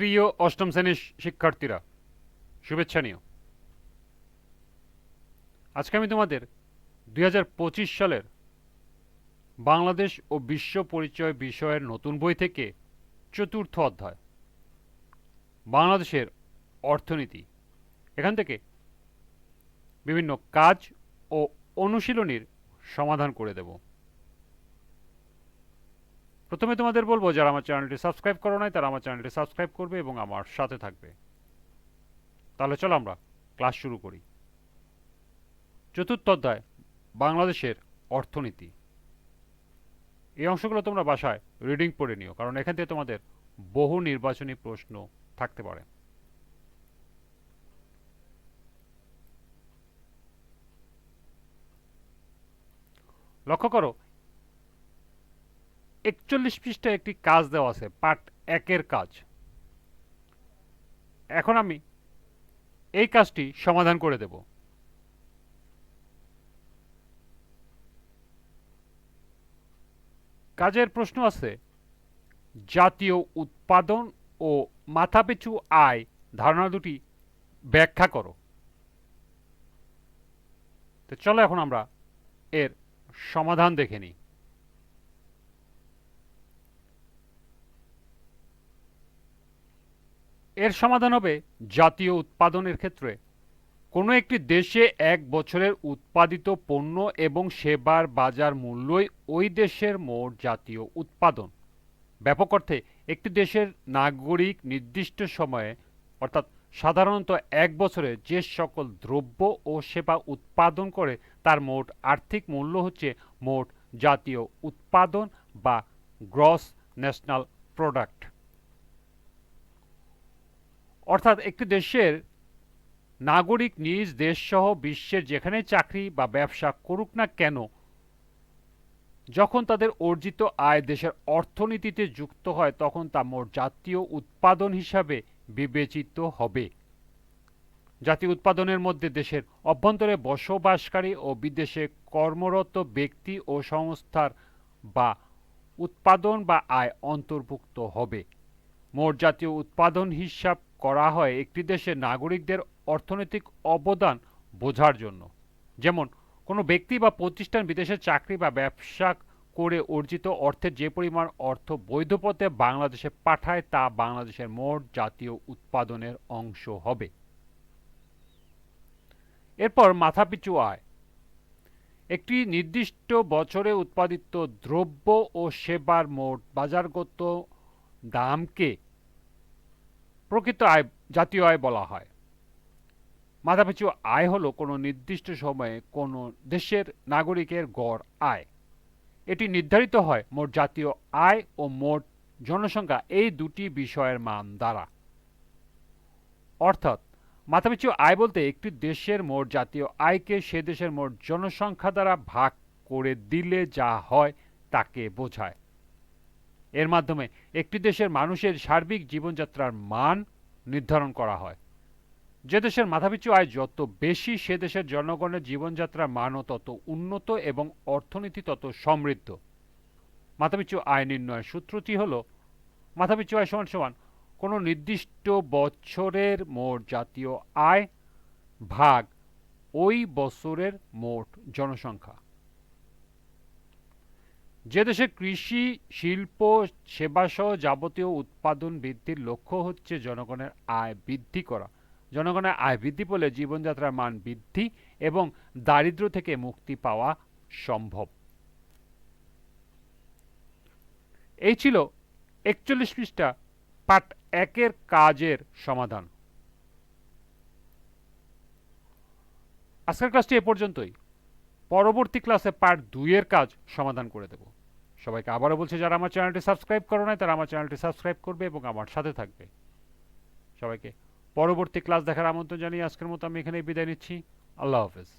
প্রিয় অষ্টম শ্রেণির শিক্ষার্থীরা, শুভেচ্ছা নিও। আজকে আমি তোমাদের দুই হাজার পঁচিশ সালের বাংলাদেশ ও বিশ্ব পরিচয় বিষয়ের নতুন বই থেকে চতুর্থ অধ্যায়, বাংলাদেশের অর্থনীতি, এখান থেকে বিভিন্ন কাজ ও অনুশীলনীর সমাধান করে দেব। প্রথমে তোমাদের বলব, যারা আমার চ্যানেলটি সাবস্ক্রাইব করো নাই, তারা আমার চ্যানেলটি সাবস্ক্রাইব করবে এবং আমার সাথে থাকবে। তাহলে চলো আমরা ক্লাস শুরু করি। চতুর্থ অধ্যায়, বাংলাদেশের অর্থনীতি। এই অংশগুলো তোমরা বাসায় রিডিং পড়ে নিও, কারণ এখান থেকে তোমাদের বহু নির্বাচনী প্রশ্ন থাকতে পারে। লক্ষ্য করো একচল্লিশ পৃষ্ঠায় একটি কাজ দেওয়া আছে, পার্ট একের কাজ। এখন আমি এই কাজটি সমাধান করে দেব। কাজের প্রশ্ন আছে, জাতীয় উৎপাদন ও মাথাপিছু আয় ধারণা দুটি ব্যাখ্যা করো। তো চলো এখন আমরা এর সমাধান দেখে নিই। এর সমাধান হবে জাতীয় উৎপাদনের ক্ষেত্রে। কোনো একটি দেশে এক বছরের উৎপাদিত পণ্য এবং সেবার বাজার মূল্যই ওই দেশের মোট জাতীয় উৎপাদন। ব্যাপক অর্থে একটি দেশের নাগরিক নির্দিষ্ট সময়ে, অর্থাৎ সাধারণত এক বছরে যে সকল দ্রব্য ও সেবা উৎপাদন করে, তার মোট আর্থিক মূল্য হচ্ছে মোট জাতীয় উৎপাদন বা গ্রস ন্যাশনাল প্রোডাক্ট। অর্থাৎ একটি দেশের নাগরিক নিজ দেশসহ বিশ্বের যেখানে চাকরি বা ব্যবসা করুক না কেন, যখন তাদের অর্জিত আয় দেশের অর্থনীতিতে যুক্ত হয়, তখন তা মোট জাতীয় উৎপাদন হিসাবে বিবেচিত হবে। জাতীয় উৎপাদনের মধ্যে দেশের অভ্যন্তরে বসবাসকারী ও বিদেশে কর্মরত ব্যক্তি ও সংস্থার বা উৎপাদন বা আয় অন্তর্ভুক্ত হবে। মোট জাতীয় উৎপাদন হিসাব করা হয় একটি দেশের নাগরিকদের অর্থনৈতিক অবদান বোঝার জন্য। যেমন, কোনো ব্যক্তি বা প্রতিষ্ঠান বিদেশে চাকরি বা ব্যবসা করে অর্জিত অর্থের যে পরিমাণ অর্থ বৈধ পথে বাংলাদেশে পাঠায়, তা বাংলাদেশের মোট জাতীয় উৎপাদনের অংশ হবে। এরপর মাথাপিছু আয়। একটি নির্দিষ্ট বছরে উৎপাদিত দ্রব্য ও সেবার মোট বাজারগত দামকে প্রকৃত আয়, জাতীয় আয় বলা হয়। মাথাপিছু আয় হল কোনো নির্দিষ্ট সময়ে কোনো দেশের নাগরিকের গড় আয়। এটি নির্ধারিত হয় মোট জাতীয় আয় ও মোট জনসংখ্যা এই দুটি বিষয়ের মান দ্বারা। অর্থাৎ, মাথাপিছু আয় বলতে একটি দেশের মোট জাতীয় আয়কে সে দেশের মোট জনসংখ্যা দ্বারা ভাগ করে দিলে যা হয় তাকে বোঝায়। এর মাধ্যমে একটি দেশের মানুষের সার্বিক জীবনযাত্রার মান নির্ধারণ করা হয়। যে দেশের মাথাপিছু আয় যত বেশি, সে দেশের জনগণের জীবনযাত্রার মানও তত উন্নত এবং অর্থনীতি তত সমৃদ্ধ। মাথাপিছু আয় নির্ণয়ের সূত্রটি হল, মাথাপিছু আয় সমান সমান কোনো নির্দিষ্ট বছরের মোট জাতীয় আয় ভাগ ওই বছরের মোট জনসংখ্যা। যে দেশে কৃষি, শিল্প, সেবাসহ যাবতীয় উৎপাদন বৃদ্ধির লক্ষ্য হচ্ছে জনগণের আয় বৃদ্ধি করা। জনগণের আয় বৃদ্ধি পেলে জীবনযাত্রার মান বৃদ্ধি এবং দারিদ্র থেকে মুক্তি পাওয়া সম্ভব। এই ছিল একচল্লিশ পৃষ্ঠা পার্ট একের কাজের সমাধান। আজকের ক্লাসটি এ পর্যন্তই। পরবর্তী ক্লাসে পার্ট দুইয়ের কাজ সমাধান করে দেব। সবাইকে আবারও বলছি, যারা আমার চ্যানেলটি সাবস্ক্রাইব করো নাই, তারা আমার চ্যানেলটি সাবস্ক্রাইব করবে এবং আমার সাথে থাকবে। সবাইকে পরবর্তী ক্লাস দেখার আমন্ত্রণ জানিয়ে আজকের মতো আমি এখানেই বিদায় নিচ্ছি। আল্লাহ হাফেজ।